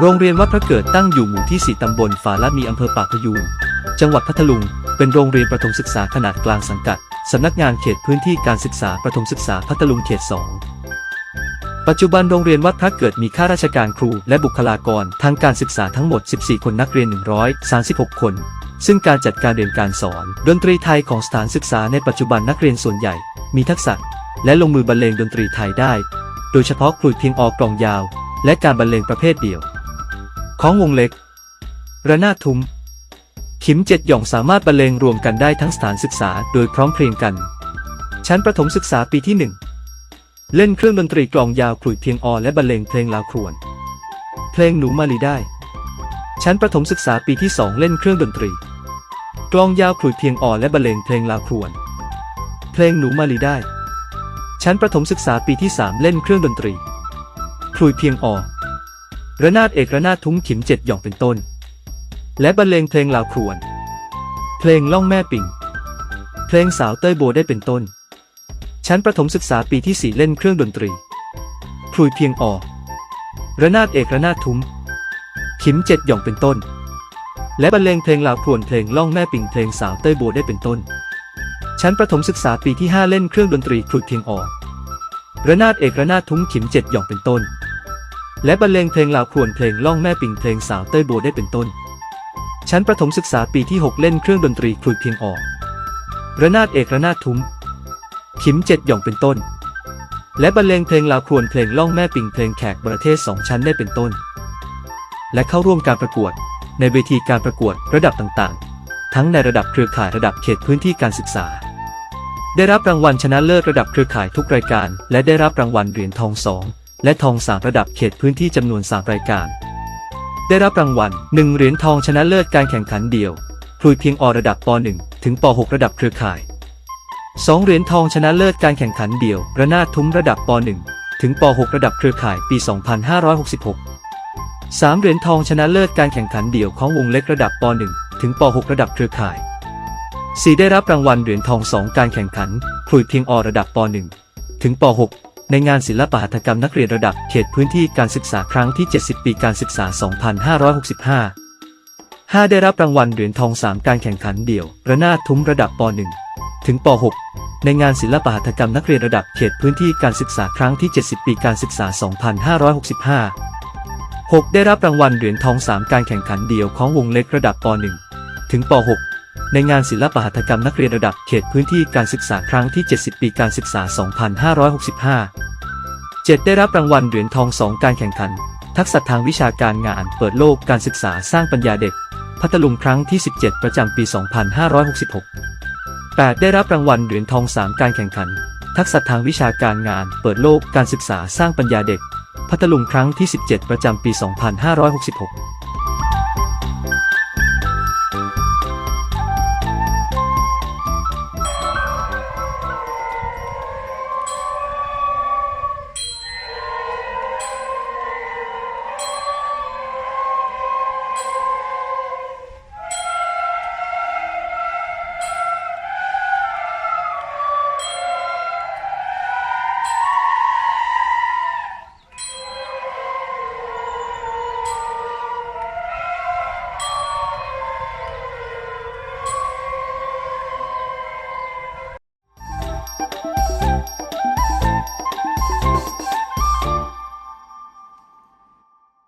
โรงเรียนวัดพระเกิดตั้งอยู่หมู่ที่ 4 ตำบลฝาละมีอำเภอปากพยูน จังหวัดพัทลุง เป็นโรงเรียนประถมศึกษาขนาดกลางสังกัด สำนักงานเขตพื้นที่การศึกษาประถมศึกษาพัทลุงเขต 2 ปัจจุบันโรงเรียนวัดพระเกิดมีข้าราชการครูและบุคลากรทางการศึกษาทั้งหมด 14 คนนักเรียน 136 คน ซึ่งการจัดการเรียนการสอน ดนตรีไทยของสถานศึกษาในปัจจุบันนักเรียนส่วนใหญ่ มีทักษะ และลงมือบรรเลงดนตรีไทยได้ โดยเฉพาะคลุยเพียงออกกลองยาว และการบรรเลงประเภทเดี่ยว ของวงเล็ก ระนาดทุ้ม ขิมเจ็ดหย่องสามารถบรรเลงรวมกันได้ทั้งสถานศึกษาโดยพร้อมเพรียงกัน ชั้นประถมศึกษาปีที่หนึ่งเล่นเครื่องดนตรีกลองยาวขลุ่ยเพียงอและบรรเลงเพลงลาวครวน เพลงหนูมาลีได้ ชั้นประถมศึกษาปีที่สองเล่นเครื่องดนตรี กลองยาวขลุ่ยเพียงอและบรรเลงเพลงลาวครวน เพลงหนูมาลีได้ ชั้นประถมศึกษาปีที่สามเล่นเครื่องดนตรีขลุ่ยเพียงอ ระนาดเอกระนาดทุ้มขิมเจ็ดหย่องเป็นต้น และบรรเลงเพลงลาวครวน เพลงล่องแม่ปิ่ง เพลงสาวเต้ยโบได้เป็นต้น ชั้นประถมศึกษาปีที่4เล่นเครื่องดนตรีคลุยเพียงอระนาดเอกระนาดทุ้มขิมเจ็ดหย่องเป็นต้น และบรรเลงเพลงลาวครวนเพลงล่องแม่ปิ่งเพลงสาวเต้ยโบได้เป็นต้น ชั้นประถมศึกษาปีที่ 5 เล่นเครื่องดนตรีคลุยเพียงอระนาดเอกระนาดทุ้มขิมเจ็ดหย่องเป็นต้น และบรรเลงเพลงลาวครวนเพลงล่องแม่ปิ่งเพลงสาวเต้ยโบได้เป็นต้น ชั้นประถมศึกษาปีที่ 6 เล่นเครื่องดนตรีคลุยเพียงออก ระนาดเอกระนาดทุ้ม ขิมเจ็ดหย่องเป็นต้น และบรรเลงเพลงลาวครวนเพลงล่องแม่ปิ่งเพลงแขกประเทศสองชั้นได้เป็นต้น และเข้าร่วมการประกวด ในเวทีการประกวดระดับต่างๆ ทั้งในระดับเครือข่ายระดับเขตพื้นที่การศึกษาได้รับรางวัลชนะเลิศระดับเครือข่ายทุกรายการ และได้รับรางวัลเหรียญทองสอง และทองสามระดับเขตพื้นที่จำนวนสามรายการ ได้รับรางวัล1เหรียญทองชนะเลิศการแข่งขันเดี่ยวคลุยเพียงอระดับป .1 ถึงป .6 ระดับเครือข่าย 2 เหรียญทองชนะเลิศการแข่งขันเดี่ยวระนาดทุ้มระดับป .1 ถึงป .6 ระดับเครือข่ายปี 2566 3 เหรียญทองชนะเลิศการแข่งขันเดี่ยวของวงเล็กระดับป .1 ถึงป .6 ระดับเครือข่าย 4 ได้รับรางวัลเหรียญทอง 2 การแข่งขันคลุยเพียงอระดับป .1 ถึงป .6 ในงานศิลปหัตถกรรมนักเรียนระดับเขตพื้นที่การศึกษาครั้งที่ 70 ปีการศึกษา 2565 5 ได้รับรางวัลเหรียญทอง 3 การแข่งขันเดี่ยว ระนาดทุ้มระดับป .1 ถึงป .6 ในงานศิลปหัตถกรรมนักเรียนระดับเขตพื้นที่การศึกษาครั้งที่ 70 ปีการศึกษา 2565 6 ได้รับรางวัลเหรียญทอง 3 การแข่งขันเดี่ยวของวงเล็กระดับป .1 ถึงป .6 ในงานศิลปหัตถกรรมนักเรียนระดับเขตพื้นที่การศึกษาครั้งที่ 70 ปีการศึกษา 2565 7 ได้รับรางวัลเหรียญทอง 2 การแข่งขัน ทักษะทางวิชาการงานเปิดโลกการศึกษาสร้างปัญญาเด็ก พัทลุงครั้งที่ 17 ประจำปี 2566 8 ได้รับรางวัลเหรียญทอง 3 การแข่งขัน ทักษะทางวิชาการงาน เปิดโลกการศึกษาสร้างปัญญาเด็ก พัทลุงครั้งที่ 17 ประจำปี 2566